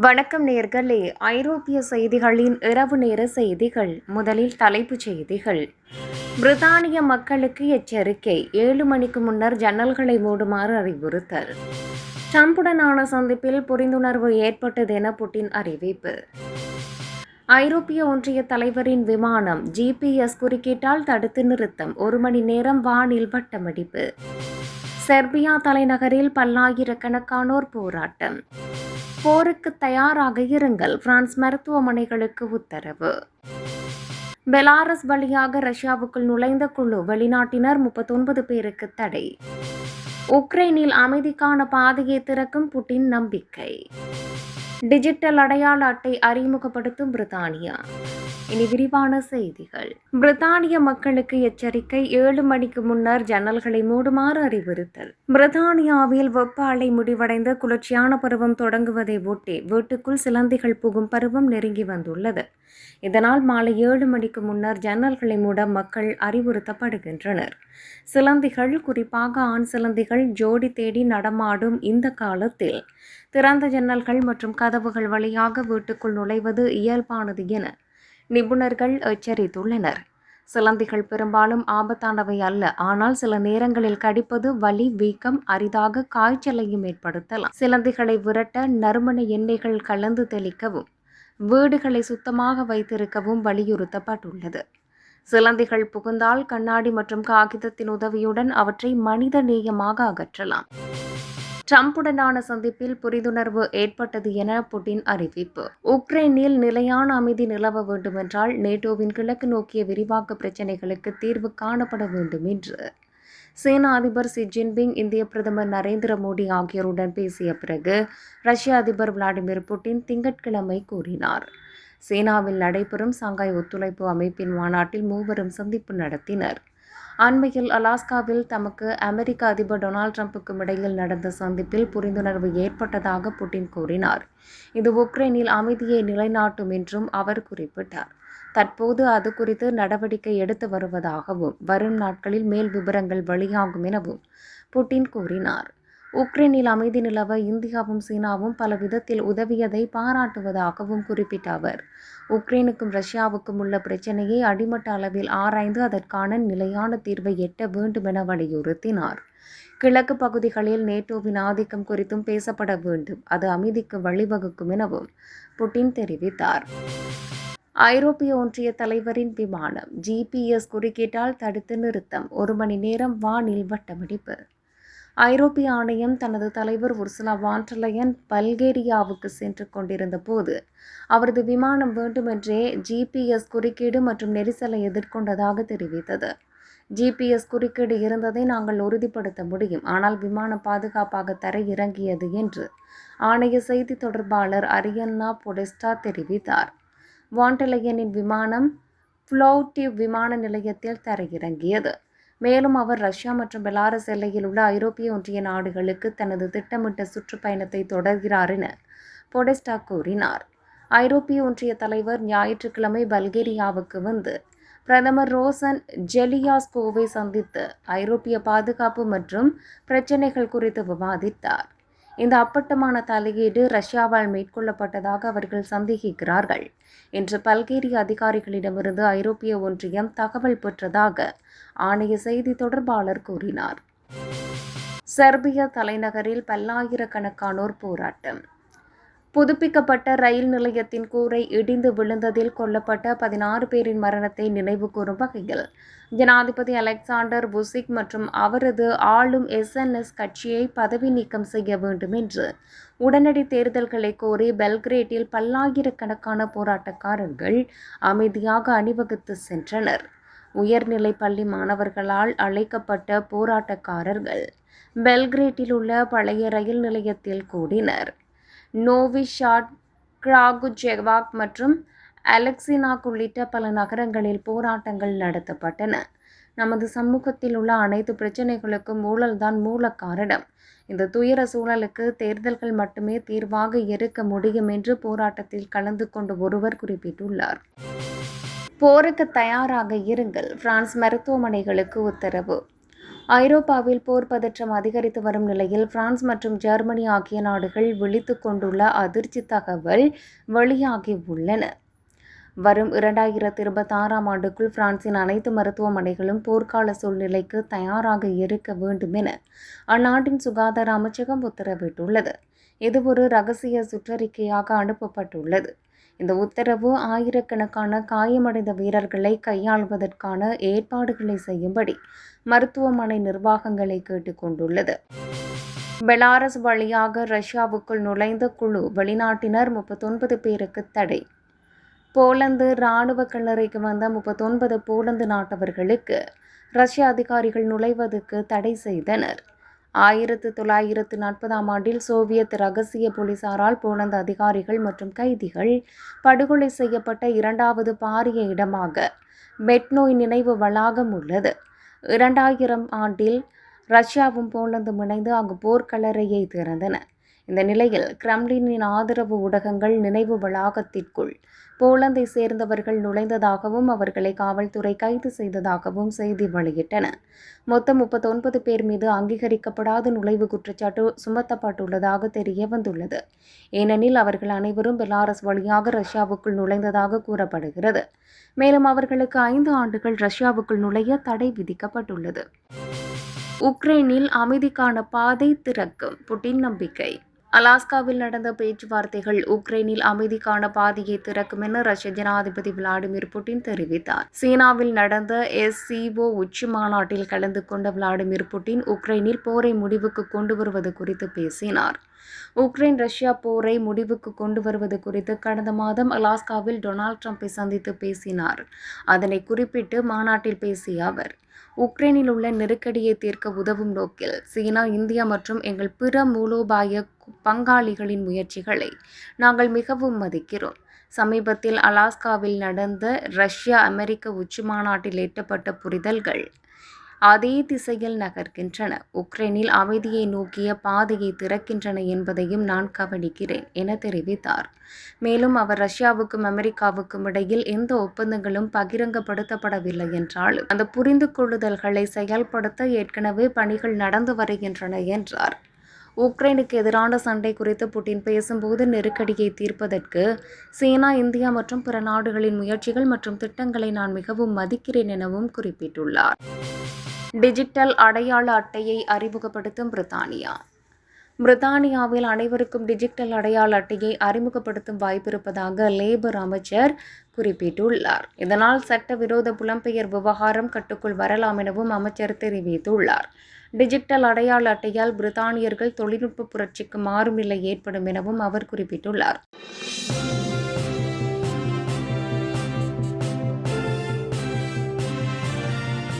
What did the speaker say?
வணக்கம் நேர்களே. ஐரோப்பிய செய்திகளின் இரவு நேர செய்திகள். முதலில் தலைப்புச் செய்திகள். பிரித்தானிய மக்களுக்கு எச்சரிக்கை. ஏழு மணிக்கு முன்னர் ஜன்னல்களை மூடுமாறு அறிவுறுத்தல். ட்ரம்புடனான சந்திப்பில் புரிந்துணர்வு ஏற்பட்டது என புட்டின் அறிவிப்பு. ஐரோப்பிய ஒன்றிய தலைவரின் விமானம் ஜிபிஎஸ் குறுக்கீட்டால் தடுத்து நிறுத்தம். ஒரு மணி நேரம் வானில் வட்டமடிப்பு. செர்பியா தலைநகரில் பல்லாயிரக்கணக்கானோர் போராட்டம். போருக்கு தயாராக இருங்கள் பிரான்ஸ் மருத்துவமனைகளுக்கு உத்தரவு. பெலாரஸ் வழியாக ரஷ்யாவுக்குள் நுழைந்த குழு வெளிநாட்டினர் முப்பத்தொன்பது பேருக்கு தடை. உக்ரைனில் அமைதிக்கான பாதையை திறக்கும் புட்டின் நம்பிக்கை. டிஜிட்டல் அடையாள அட்டை அறிமுகப்படுத்தும் பிரித்தானியா. இனி விரிவான செய்திகள். பிரித்தானிய மக்களுக்கு எச்சரிக்கை ஏழு மணிக்கு முன்னர் ஜன்னல்களை மூடுமாறு அறிவுறுத்தல். பிரித்தானியாவில் வெப்ப அலை முடிவடைந்த குளிர்ச்சியான பருவம் தொடங்குவதை ஒட்டி வீட்டுக்குள் சிலந்திகள் புகும் பருவம் நெருங்கி வந்துள்ளது. இதனால் மாலை ஏழு மணிக்கு முன்னர் ஜன்னல்களை மூட மக்கள் அறிவுறுத்தப்படுகின்றனர். சிலந்திகள் குறிப்பாக ஆண் சிலந்திகள் ஜோடி தேடி நடமாடும் இந்த காலத்தில் திறந்த ஜன்னல்கள் மற்றும் கதவுகள் வழியாக வீட்டுக்குள் நுழைவது இயல்பானது என நிபுணர்கள் எச்சரித்துள்ளனர். சிலந்திகள் பெரும்பாலும் ஆபத்தானவை அல்ல ஆனால் சில நேரங்களில் கடிப்பது வலி வீக்கம் அரிதாக காய்ச்சலையும் ஏற்படுத்தலாம். சிலந்திகளை விரட்ட நறுமண எண்ணெய்கள் கலந்து தெளிக்கவும் வீடுகளை சுத்தமாக வைத்திருக்கவும் வலியுறுத்தப்பட்டுள்ளது. சிலந்திகள் புகுந்தால் கண்ணாடி மற்றும் காகிதத்தின் உதவியுடன் அவற்றை மனித நேயமாக அகற்றலாம். ட்ரம்புடனான சந்திப்பில் புரிந்துணர்வு ஏற்பட்டது என புட்டின் அறிவிப்பு. உக்ரைனில் நிலையான அமைதி நிலவ வேண்டுமென்றால் நேட்டோவின் கிழக்கு நோக்கிய விரிவாக்க பிரச்சினைகளுக்கு தீர்வு காணப்பட வேண்டும் என்று. சீன அதிபர் ஷி ஜின்பிங் இந்திய பிரதமர் நரேந்திர மோடி ஆகியோருடன் பேசிய பிறகு ரஷ்ய அதிபர் விளாடிமிர் புட்டின் திங்கட்கிழமை கூறினார். சீனாவில் நடைபெறும் சங்காய் ஒத்துழைப்பு அமைப்பின் மாநாட்டில் மூவரும் சந்திப்பு நடத்தினர். அண்மையில் அலாஸ்காவில் தமக்கு அமெரிக்க அதிபர் டொனால்ட் ட்ரம்புக்கும் இடையில் நடந்த சந்திப்பில் புரிந்துணர்வு ஏற்பட்டதாக புட்டின் கூறினார். இது உக்ரைனில் அமைதியை நிலைநாட்டும் என்றும் அவர் குறிப்பிட்டார். தற்போது அது குறித்து நடவடிக்கை எடுத்து வருவதாகவும் வரும் நாட்களில் மேல் விவரங்கள் வெளியாகும் எனவும் புட்டின் கூறினார். உக்ரைனில் அமைதி நிலவ இந்தியாவும் சீனாவும் பல விதத்தில் உதவியதை பாராட்டுவதாகவும் குறிப்பிட்ட அவர். உக்ரைனுக்கும் ரஷ்யாவுக்கும் உள்ள பிரச்சினையை அடிமட்ட அளவில் ஆராய்ந்து அதற்கான நிலையான தீர்வை எட்ட வேண்டும் என வலியுறுத்தினார். கிழக்கு பகுதிகளில் நேட்டோவின் ஆதிக்கம் குறித்தும் பேசப்பட வேண்டும். அது அமைதிக்கு வழிவகுக்கும் எனவும் புட்டின் தெரிவித்தார். ஐரோப்பிய ஒன்றிய தலைவரின் விமானம் ஜிபிஎஸ் குறுக்கீட்டால் தடுத்து நிறுத்தம். ஒரு மணி நேரம் வானில் வட்டமடிப்பு. ஐரோப்பிய ஆணையம் தனது தலைவர் உர்சுலா வான்டலயன் பல்கேரியாவுக்கு சென்று கொண்டிருந்த போது அவரது விமானம் வேண்டுமென்றே ஜிபிஎஸ் குறுக்கீடு மற்றும் நெரிசலை எதிர்கொண்டதாக தெரிவித்தது. ஜிபிஎஸ் குறுக்கீடு இருந்ததை நாங்கள் உறுதிப்படுத்த முடியும். ஆனால் விமானம் பாதுகாப்பாக தரையிறங்கியது என்று ஆணைய செய்தி தொடர்பாளர் அரியன்னா பொடெஸ்டா தெரிவித்தார். வாண்டலயனின் விமானம் ஃப்ளோட்டிவ் விமான நிலையத்தில் தரையிறங்கியது. மேலும் அவர் ரஷ்யா மற்றும் பெலாரஸ் எல்லையில் உள்ள ஐரோப்பிய ஒன்றிய நாடுகளுக்கு தனது திட்டமிட்ட சுற்றுப்பயணத்தை தொடர்கிறார் என பொடெஸ்டா கூறினார். ஐரோப்பிய ஒன்றிய தலைவர் ஞாயிற்றுக்கிழமை பல்கேரியாவுக்கு வந்து பிரதமர் ரோசன் ஜெலியாஸ்கோவை சந்தித்து ஐரோப்பிய பாதுகாப்பு மற்றும் பிரச்சினைகள் குறித்து விவாதித்தார். இந்த அப்பட்டமான தலையீடு ரஷ்யாவால் மேற்கொள்ளப்பட்டதாக அவர்கள் சந்தேகிக்கிறார்கள் என்று பல்கேரிய அதிகாரிகளிடமிருந்து ஐரோப்பிய ஒன்றியம் தகவல் பெற்றதாக ஆணைய செய்தி தொடர்பாளர் கூறினார். செர்பிய தலைநகரில் பல்லாயிரக்கணக்கானோர் போராட்டம். புதுப்பிக்கப்பட்ட ரயில் நிலையத்தின் கூரை இடிந்து விழுந்ததில் கொல்லப்பட்ட பதினாறு பேரின் மரணத்தை நினைவு கூறும் வகையில். ஜனாதிபதி அலெக்சாண்டர் புசிக் மற்றும் அவரது ஆளும் எஸ்என்எஸ் கட்சியை பதவி நீக்கம் செய்ய வேண்டும் என்று உடனடி தேர்தல்களை கோரி பெல்கிரேட்டில் பல்லாயிரக்கணக்கான போராட்டக்காரர்கள் அமைதியாக அணிவகுத்து சென்றனர். உயர்நிலை பள்ளி மாணவர்களால் அழைக்கப்பட்ட போராட்டக்காரர்கள் பெல்கிரேட்டில் உள்ள பழைய ரயில் நிலையத்தில் கூடினர். நோவிஷாட் கிராகுஜெவாக் மற்றும் அலெக்சினாக் உள்ளிட்ட பல நகரங்களில் போராட்டங்கள் நடத்தப்பட்டன. நமது சமூகத்தில் உள்ள அனைத்து பிரச்சனைகளுக்கும் ஊழல்தான் மூல காரணம். இந்த துயர சூழலுக்கு தேர்தல்கள் மட்டுமே தீர்வாக இருக்க முடியும் என்று போராட்டத்தில் கலந்து கொண்டு ஒருவர் குறிப்பிட்டுள்ளார். போருக்கு தயாராக இருங்கள். பிரான்ஸ் மருத்துவமனைகளுக்கு உத்தரவு. ஐரோப்பாவில் போர் பதற்றம் அதிகரித்து வரும் நிலையில் பிரான்ஸ் மற்றும் ஜெர்மனி ஆகிய நாடுகள் விழித்து கொண்டுள்ள அதிர்ச்சி தகவல் வெளியாகியுள்ளன வரும் இரண்டாயிரத்தி இருபத்தி ஆறாம் ஆண்டுக்குள் பிரான்சின் அனைத்து மருத்துவமனைகளும் போர்க்கால சூழ்நிலைக்கு தயாராக இருக்க வேண்டும் என அந்நாட்டின் சுகாதார அமைச்சகம் உத்தரவிட்டுள்ளது. இது ஒரு ரகசிய சுற்றறிக்கையாக அனுப்பப்பட்டுள்ளது. இந்த உத்தரவு ஆயிரக்கணக்கான காயமடைந்த வீரர்களை கையாள்வதற்கான ஏற்பாடுகளை செய்யும்படி மருத்துவமனை நிர்வாகங்களை கேட்டுக்கொண்டுள்ளது. பெலாரஸ் வழியாக ரஷ்யாவுக்குள் நுழைந்த குழு வெளிநாட்டினர் முப்பத்தொன்பது பேருக்கு தடை. போலந்து இராணுவ கல்லறைக்கு வந்த முப்பத்தொன்பது போலந்து நாட்டவர்களுக்கு ரஷ்ய அதிகாரிகள் நுழைவதற்கு தடை செய்தனர். ஆயிரத்து தொள்ளாயிரத்து நாற்பதாம் ஆண்டில் சோவியத் ரகசிய போலீசாரால் போலந்து அதிகாரிகள் மற்றும் கைதிகள் படுகொலை செய்யப்பட்ட இரண்டாவது பாரிய இடமாக மெட்னோய் நினைவு வளாகம் உள்ளது. இரண்டாயிரம் ஆண்டில் ரஷ்யாவும் போலந்தும் இணைந்து அங்கு போர்க்கலரையை திறந்தன. இந்த நிலையில் கிரம்லினின் ஆதரவு ஊடகங்கள் நினைவு வளாகத்திற்குள் போலந்தை சேர்ந்தவர்கள் நுழைந்ததாகவும் அவர்களை காவல்துறை கைது செய்ததாகவும் செய்தி வெளியிட்டன. மொத்தம் முப்பத்தொன்பது பேர் மீது அங்கீகரிக்கப்படாத நுழைவு குற்றச்சாட்டு சுமத்தப்பட்டுள்ளதாக தெரிய வந்துள்ளது. ஏனெனில் அவர்கள் அனைவரும் பெலாரஸ் வழியாக ரஷ்யாவுக்குள் நுழைந்ததாக கூறப்படுகிறது. மேலும் அவர்களுக்கு ஐந்து ஆண்டுகள் ரஷ்யாவுக்குள் நுழைய தடை விதிக்கப்பட்டுள்ளது. உக்ரைனில் அமைதிக்கான பாதை திறக்கும் புட்டின் நம்பிக்கை அலாஸ்காவில் நடந்த பேச்சுவார்த்தைகள் உக்ரைனில் அமைதிக்கான பாதையை திறக்கும் என ரஷ்ய ஜனாதிபதி விளாடிமிர் புட்டின் தெரிவித்தார். சீனாவில் நடந்த எஸ்சிஓ உச்சி மாநாட்டில் கலந்து கொண்ட விளாடிமிர் புட்டின் உக்ரைனில் போரை முடிவுக்கு கொண்டு வருவது குறித்து பேசினார். உக்ரைன் ரஷ்யா போரை முடிவுக்கு கொண்டு வருவது குறித்து கடந்த மாதம் அலாஸ்காவில் டொனால்ட் ட்ரம்ப்பை சந்தித்து பேசினார். அதனை குறிப்பிட்டு மாநாட்டில் பேசிய அவர் உக்ரைனில் உள்ள நெருக்கடியை தீர்க்க உதவும் நோக்கில் சீனா இந்தியா மற்றும் எங்கள் பிற மூலோபாய பங்காளிகளின் முயற்சிகளை நாங்கள் மிகவும் மதிக்கிறோம். சமீபத்தில் அலாஸ்காவில் நடந்த ரஷ்யா அமெரிக்க உச்சி மாநாட்டில் எட்டப்பட்ட புரிதல்கள் அதே திசையில் நகர்கின்றன. உக்ரைனில் அமைதியை நோக்கிய பாதையை திறக்கின்றன என்பதையும் நான் கவனிக்கிறேன் என தெரிவித்தார். மேலும் அவர் ரஷ்யாவுக்கும் அமெரிக்காவுக்கும் இடையில் எந்த ஒப்பந்தங்களும் பகிரங்கப்படுத்தப்படவில்லை என்றாலும் அந்த புரிந்து கொள்ளுதல்களை செயல்படுத்த ஏற்கனவே பணிகள் நடந்து வருகின்றன என்றார். உக்ரைனுக்கு எதிரான சண்டை குறித்து புட்டின் பேசும்போது நெருக்கடியை தீர்ப்பதற்கு சீனா இந்தியா மற்றும் பிற நாடுகளின் முயற்சிகள் மற்றும் திட்டங்களை நான் மிகவும் மதிக்கிறேன் எனவும் குறிப்பிட்டுள்ளார். டிஜிட்டல் அடையாள அட்டையை அறிமுகப்படுத்தும் பிரித்தானியா. பிரித்தானியாவில் அனைவருக்கும் டிஜிட்டல் அடையாள அட்டையை அறிமுகப்படுத்தும் வாய்ப்பிருப்பதாக லேபர் அமைச்சர் குறிப்பிட்டுள்ளார். இதனால் சட்டவிரோத புலம்பெயர் விவகாரம் கட்டுக்குள் வரலாம் எனவும் அமைச்சர் தெரிவித்துள்ளார். டிஜிட்டல் அடையாள அட்டையால் பிரித்தானியர்கள் தொழில்நுட்ப புரட்சிக்கு மாறும் நிலை ஏற்படும் எனவும் அவர் குறிப்பிட்டுள்ளார்.